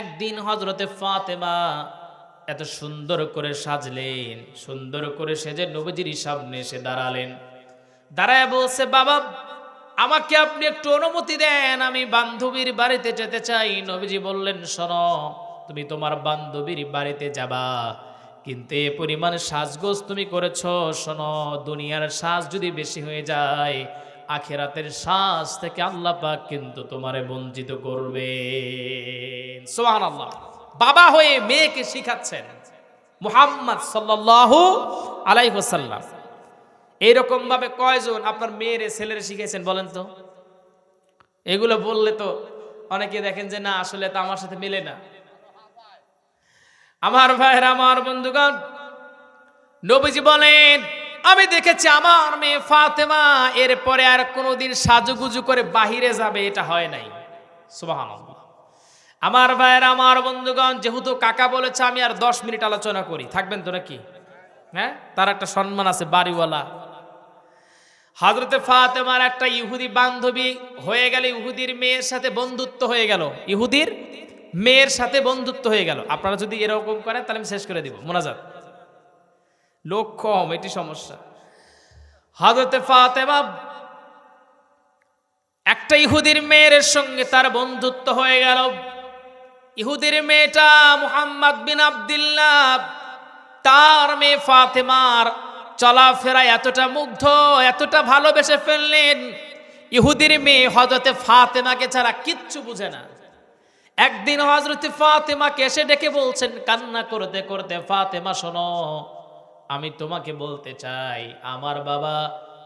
একদিন হজরতে ফাতেমা এত সুন্দর করে সাজলেন, সুন্দর করে সেজে নবীজির সামনে এসে দাঁড়ালেন। দাঁড়ায় বলছে, বাবা, আমাকে আপনি একটু অনুমতি দেন, আমি বান্ধবীর বাড়িতে যেতে চাই। নবীজি বললেন, শোনো, তুমি তোমার বান্ধবীর বাড়িতে যাবা, কিন্তু এ পরিমাণ সাজগোজ তুমি করেছ। শোনো, দুনিয়ার সাজ যদি বেশি হয়ে যায় আখেরাতের শ্বাস থেকে আল্লাহ পাক কিন্তু তোমারে বঞ্চিত করবে। সোহান আল্লাহ বাবা হয়ে মেয়েকে শিখাচ্ছেন মুহাম্মদ সাল্লাল্লাহু আলাইহি ওয়াসাল্লাম। এইরকম ভাবে কয়জন আপনার মেয়েরে, ছেলেরে শিখেছেন বলেন তো? এগুলো বললে তো অনেকে দেখেন যে না, আসলে তো আমার সাথে মেলে না। আমার ভাইয়ের, আমার বন্ধুগণ, নবীজি বলেন আমি দেখেছি আমার মেয়ে ফাতেমা, এরপরে আর কোনোদিন সাজুগুজু করে বাহিরে যাবে, এটা হয় নাই। আমার ভাইয়ের, আমার বন্ধুগণ, যেহেতু কাকা বলেছে, আমি আর দশ মিনিট আলোচনা করি। থাকবেন তো নাকি? হ্যাঁ? তার একটা সম্মান আছে, বাড়িওয়ালা। হাজরতে ফাতেমার একটা ইহুদি বান্ধবী হয়ে গেল, ইহুদির মেয়ের সাথে বন্ধুত্ব হয়ে গেল। ইহুদির মেয়ের সাথে বন্ধুত্ব হয়ে গেল। আপনারা যদি এরকম করেন, তাহলে আমি শেষ করে দিব। মোনাজাত। লোক কম, এটি সমস্যা। হাজরতে ফাতেমা একটা ইহুদির মেয়ের সঙ্গে তার বন্ধুত্ব হয়ে গেল। ইহুদির মেয়েটা মুহাম্মদ বিন আব্দুল্লাহ, তার মেয়ে ফাতেমার চলাফেরা এতটা মুগ্ধ, এতটা ভালোবেসে ফেললেন। ইহুদির মেয়ে হজরতে ফাতেমাকে ছাড়া কিচ্ছু বুঝে না। একদিন হজরতে ফাতেমাকে এসে ডেকে বলছেন, কান্না করতে করতে ফাতেমা, শোনো। আমি তোমাকে বলতে চাই, আমার বাবা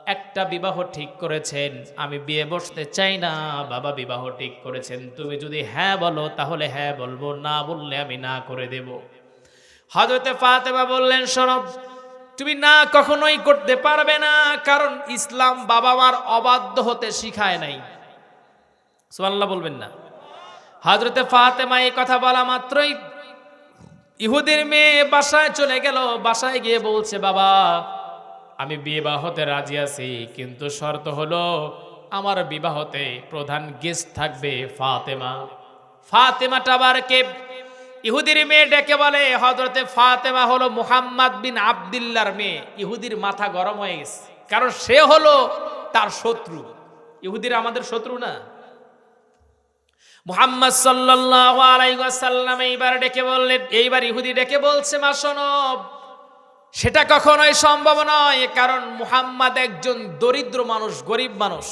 একটা বিবাহ ঠিক করেছেন, আমি বিয়ে বসতে চাই না, বাবা বিবাহ ঠিক করেছেন। তুমি যদি হ্যাঁ বলো, তাহলে হ্যাঁ বলব, না বললে আমি না করে দেব। হজরতে ফাতেমা বললেন শোনো তুমি না কখনোই করতে পারবে না, কারণ ইসলাম বাবা মার অবাধ্য হতে শিখায় নাই। সোয়াল্লাহ বলবেন না। হজরতে ফাতেমা এই কথা বলা মাত্রই ইহুদির মেয়ে বাসায় চলে গেল, বাসায় গিয়ে বলছে, বাবা, আমি বিবাহ হতে রাজি আছি, কিন্তু শর্ত হলো আমার বিবাহতে প্রধান গেস্ট থাকবে ফাতেমা। ফাতেমাটা আবার কে? ইহুদির মেয়ে ডেকে বলে হজরতে ফাতেমা হলো মুহাম্মদ বিন আবদুল্লার মেয়ে। ইহুদির মাথা গরম হয়ে গেছে, কারণ সে হলো তার শত্রু। ইহুদির আমাদের শত্রু না। মুহাম্মদ সাল্লাল্লাহু আলাইহি ওয়াসাল্লাম এইবার ডেকে বললেন, এইবার ইহুদি ডেকে বলছে, মা শোনো সেটা কখনোই সম্ভব নয়, কারণ মুহাম্মদ একজন দরিদ্র মানুষ, গরিব মানুষ।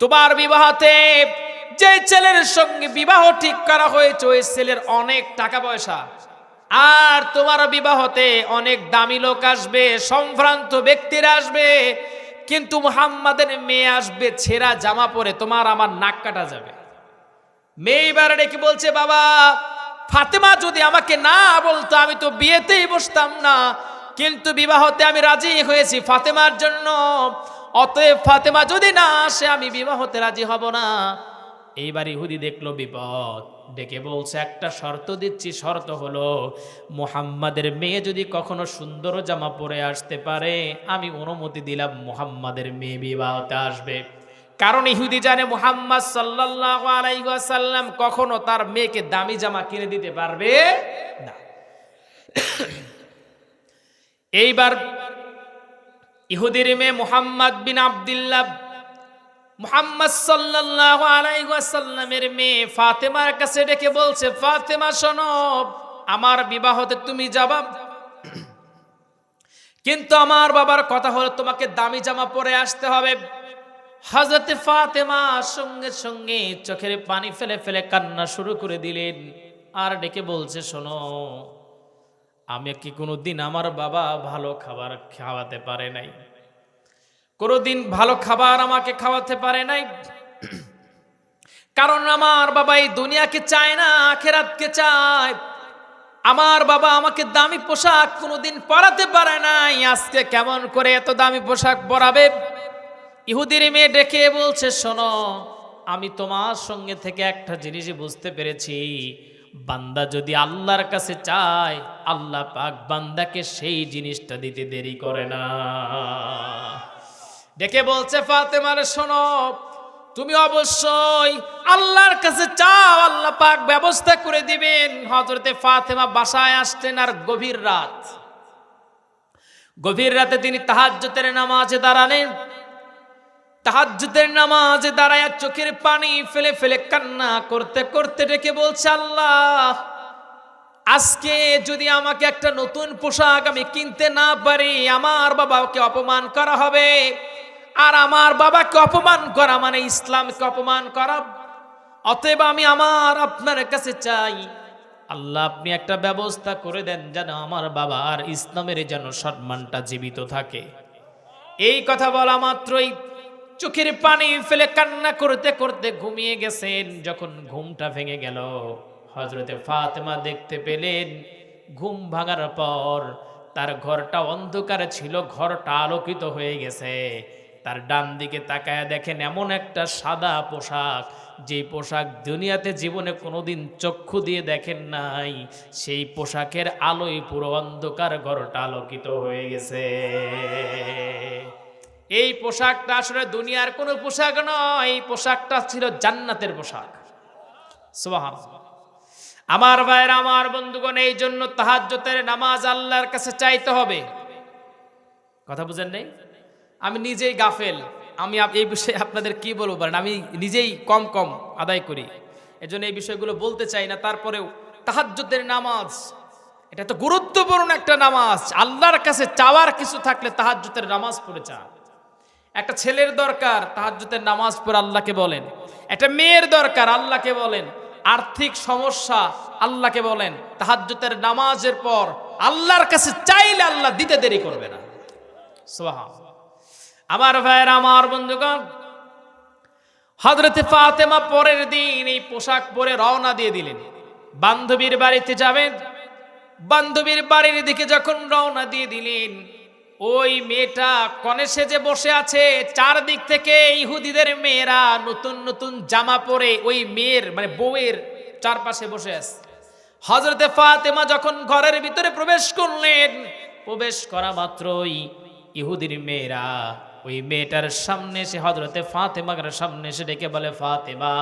তোমার বিবাহতে যে ছেলের সঙ্গে বিবাহ ঠিক করা হয়েছে, ওই ছেলের অনেক টাকা পয়সা। আর তোমার বিবাহতে অনেক দামি লোক আসবে, সম্ভ্রান্ত ব্যক্তিরা আসবে, কিন্তু মুহাম্মাদের মেয়ে আসবে ছেঁড়া জামা পরে, তোমার আমার নাক কাটা যাবে। মেয়ে এবার ডেকে বলছে, বাবা, ফাতেমা যদি আমাকে না বলতো, আমি তো বিয়েতেই বসতাম না। কিন্তু বিবাহতে আমি রাজি হয়েছি ফাতেমার জন্য। অতএব ফাতেমা যদি না আসে, আমি বিবাহতে রাজি হব না। এইবার ইহুদি দেখল বিপদ। ডেকে বলছে, একটা শর্ত দিচ্ছি, শর্ত হলো, মুহাম্মাদের মেয়ে যদি কখনো সুন্দর জামা পরে আসতে পারে, আমি অনুমতি দিলাম মুহাম্মাদের মেয়ে বিবাহতে আসবে। কারণ ইহুদি জানে মুহাম্মদ সাল্লাল্লাহু আলাইহি ওয়াসাল্লাম কখনো তার মেয়েকে দামি জামা কিনে দিতে পারবে না। এইবার ইহুদির মেয়ে মুহাম্মদ বিন আব্দুল্লাহ মুহাম্মদ সাল্লাল্লাহু আলাইহি ওয়াসাল্লামের মেয়ে ফাতেমার কাছে ডেকে বলছে, ফাতেমা, শোনো, আমার বিবাহতে তুমি যাবা। কিন্তু আমার বাবার কথা হলো তোমাকে দামি জামা পরে আসতে হবে। হজরতে ফাতেমা সঙ্গে সঙ্গে চোখের পানি ফেলে ফেলে কান্না শুরু করে দিলেন। আর ডেকে বলছে, শোনো, আমি কি কোনো দিন আমার বাবা ভালো খাবার খাওয়াতে পারে নাই? কোনোদিন ভালো খাবার আমাকে খাওয়াতে পারে নাই? কারণ আমার বাবা এই দুনিয়াকে চায় না, আখেরাতকে চায়। আমার বাবা আমাকে দামি পোশাক কোনোদিন পরাতে পারে নাই। আজকে কেমন করে এত দামি পোশাক পরাবে? ইহুদির মেয়ে ডেকে বলছে, শোনো, আমি তোমার সঙ্গে থেকে একটা জিনিসই বুঝতে পেরেছি। বান্দা যদি আল্লাহর কাছে চায়, আল্লাহ পাক বান্দাকে সেই জিনিসটা দিতে দেরি করে না। ডেকে বলছে, ফাতেমার, শোনো, তুমি অবশ্যই আল্লাহর কাছে চাও, আল্লাহ পাক ব্যবস্থা করে দিবেন। হজরতে ফাতেমা বাসায় আসতেন আর গভীর রাত। গভীর রাতে তিনি তাহাজ্জুদের নামাজে দাঁড়ালেন। তাহাজ্জুদের নামাজে দাঁড়ায় চোখের পানি ফেলে ফেলে কান্না করতে করতে ডেকে বলছে, আল্লাহ, আজকে যদি আমাকে একটা নতুন পোশাক আমি কিনতে না পারি, আমার বাবাকে অপমান করা হবে। আর আমার বাবাকে অপমান করা মানে ইসলামকে অপমান করা। অতএব আমি আমার আপনার কাছে চাই। আল্লাহ, আপনি একটা ব্যবস্থা করে দেন যেন আমার বাবা আর ইসলামের যেন সম্মানটা জীবিত থাকে। এই কথা বলা মাত্রই চোখের পানি ফেলে কান্না করতে করতে ঘুমিয়ে গেছেন। যখন ঘুমটা ভেঙে গেল হজরতে ফাতেমা দেখতে পেলেন, ঘুম ভাঙার পর তার ঘরটা অন্ধকার ছিল, ঘরটা আলোকিত হয়ে গেছে। তার ডান দিকে তাকায় দেখেন এমন একটা সাদা পোশাক, যে পোশাক দুনিয়াতে জীবনে কোনোদিন চক্ষু দিয়ে দেখেন নাই। সেই পোশাকের আলোয় পুরো অন্ধকার ঘরটা আলোকিত হয়ে গেছে। এই পোশাকটা আসলে দুনিয়ার কোনো পোশাক নয়, এই পোশাকটা ছিল জান্নাতের পোশাক। আমার ভাইয়ের, আমার বন্ধুগণ, এই জন্য তাহাজ্জতের নামাজ আল্লাহর কাছে চাইতে হবে। কথা বুঝেন নেই? আমি নিজেই গাফেল। আমি এই বিষয়ে আপনাদের কি বলব পারেন আমি নিজেই কম কম আদায় করি। এজন্য এই বিষয়গুলো বলতে চাই না, তারপরেও তাহাজ্জুদের নামাজ, এটা তো গুরুত্বপূর্ণ একটা নামাজ। আল্লাহর কাছে চাওয়ার কিছু থাকলে তাহাজ্জুদের নামাজ পড়ে চা একটা ছেলের দরকার, তাহাজ্জুদের নামাজ পড়ে আল্লাহকে বলেন। একটা মেয়ের দরকার, আল্লাহকে বলেন। আর্থিক সমস্যা, আল্লাহকে বলেন। তাহাজ্জুদের নামাজের পর আল্লাহর কাছে চাইলে আল্লাহ দিতে দেরি করবে না। সোহা আমার ভাইয়ের, আমার বন্ধুগণ হজরতে ফাতেমা পরের দিন এই পোশাক পরে রওনা দিয়ে দিলেন। বান্ধবীর বাড়িতে যাবেন। বান্ধবীর বাড়ির দিকে যখন রওনা দিয়ে দিলেন ওই মেয়েটা কনে সেজে বসে আছে। চারদিক থেকে ইহুদিদের মেয়েরা নতুন নতুন জামা পরে ওই মেয়ের মানে বউয়ের চারপাশে বসে আছে। হজরতে ফাতেমা যখন ঘরের ভিতরে প্রবেশ করলেন, প্রবেশ করা মাত্রই ইহুদির মেয়েরা ওই মেয়েটার সামনে এসে হজরতে ফাতেমার সামনে এসে ডেকে বলে, ফাতেমা,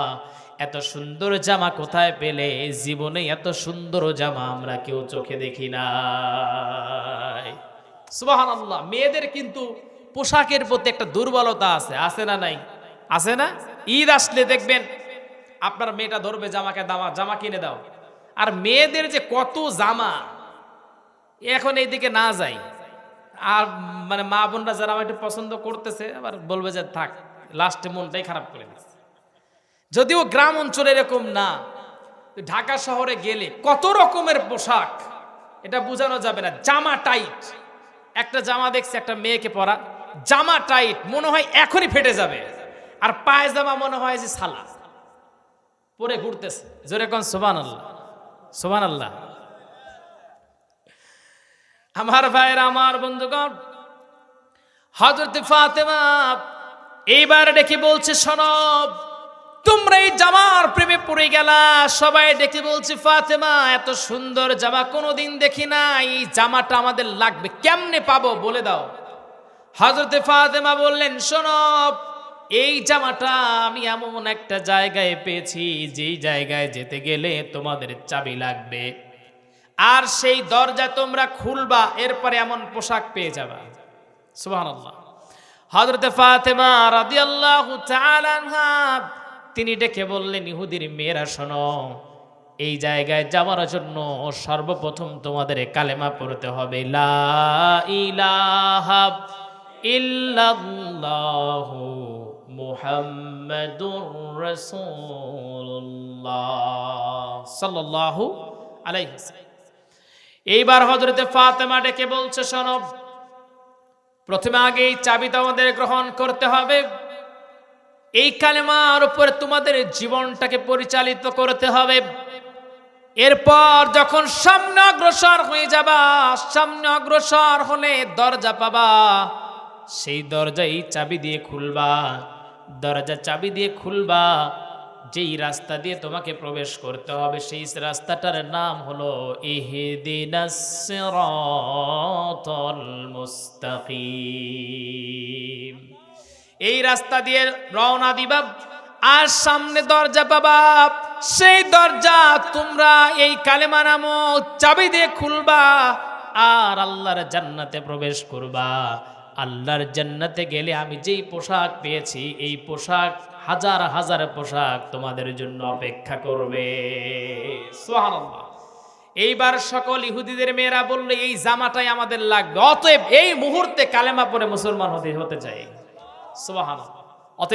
এত সুন্দর জামা কোথায় পেলে? জীবনে এত সুন্দর জামা আমরা কেউ চোখে দেখি না সুবাহান আল্লাহ মেয়েদের কিন্তু পোশাকের প্রতি একটা দুর্বলতা আছে। আছে না নাই? আছে না? ঈদ আসলে দেখবেন আপনার মেয়েটা ধরবে জামাকে, দামা, জামা কিনে দাও। আর মেয়েদের যে কত জামা, এখন এইদিকে না যাই। আর মানে মা বোনরা যারা আমার একটু পছন্দ করতেছে, আবার বলবে যে থাক লাস্টে মনটাই খারাপ করে দিচ্ছে যদিও গ্রাম অঞ্চলে এরকম না, ঢাকা শহরে গেলে কত রকমের পোশাক, এটা বোঝানো যাবে না, জামা টাইট একটা জামা দেখছে, একটা মেয়েকে পরা। জামা টাইট, মনে হয় এখনই ফেটে যাবে। আর পায়জামা মনে হয় যে সালা। পরে ঘুরতেছে। জোরে কোন সোবান আল্লাহ সোবান আল্লাহ আমার ভাইয়ের, আমার বন্ধুগণ হজরত ফাতেমা, এইবার ডেকে বলছে সনব তোমরা এই জামার প্রেমে পড়ে গেলা, সবাই ডেকে বলছে, ফাতেমা, এত সুন্দর জামা কোনোদিন দেখি না এই জামাটা আমাদের লাগবে, কেমনে পাবো বলে দাও। হজরতে ফাতেমা বললেন সনব এই জামাটা আমি এমন একটা জায়গায় পেয়েছি, যেই জায়গায় যেতে গেলে তোমাদের চাবি লাগবে। আর সেই দরজা তোমরা খুলবা, এরপরে এমন পোশাক পেয়ে যাবা। সুবহানাল্লাহ। হযরতে ফাতেমা রাদিয়াল্লাহু তাআলা আনহা তিনি ডেকে বললেন, ইহুদির মেয়েরা, শোনো, এই জায়গায় যাওয়ার জন্য সর্বপ্রথম তোমাদের কালেমা পড়তে হবে ইল্লাল্লাহু এইবার হজরতে ফাতেমা ডেকে বলছে সনব প্রথমে আগে এই চাবিটা আমাদের গ্রহণ করতে হবে এই কালেমার উপরে তোমাদের জীবনটাকে পরিচালিত করতে হবে। এরপর যখন সামনে অগ্রসর হয়ে যাবা, সামনে অগ্রসর হলে দরজা পাবা, সেই দরজাই চাবি দিয়ে খুলবা। দরজা চাবি দিয়ে খুলবা, যেই রাস্তা দিয়ে তোমাকে প্রবেশ করতে হবে, সেই রাস্তাটার নাম হলো ইহদিনাস মুস্তাকিম। এই রাস্তা দিয়ে রওনা দিবা, আর সামনে দরজা পাবা। সেই দরজা তোমরা এই কালেমা নামক চাবি দিয়ে খুলবা, আর আল্লাহর জান্নাতে প্রবেশ করবা। আল্লাহর জান্নাতে গেলে আমি যেই পোশাক পেয়েছি, এই পোশাক হাজার হাজার পোশাক তোমাদের জন্য অপেক্ষা করবে। সুবহানাল্লাহ। এইবার সকল ইহুদিদের মেয়েরা বলল, এই জামাটাই আমাদের লাগবে। অতএব এই মুহূর্তে কালেমা পরে মুসলমান হতে হতে চাই। সুবহানাল্লাহ।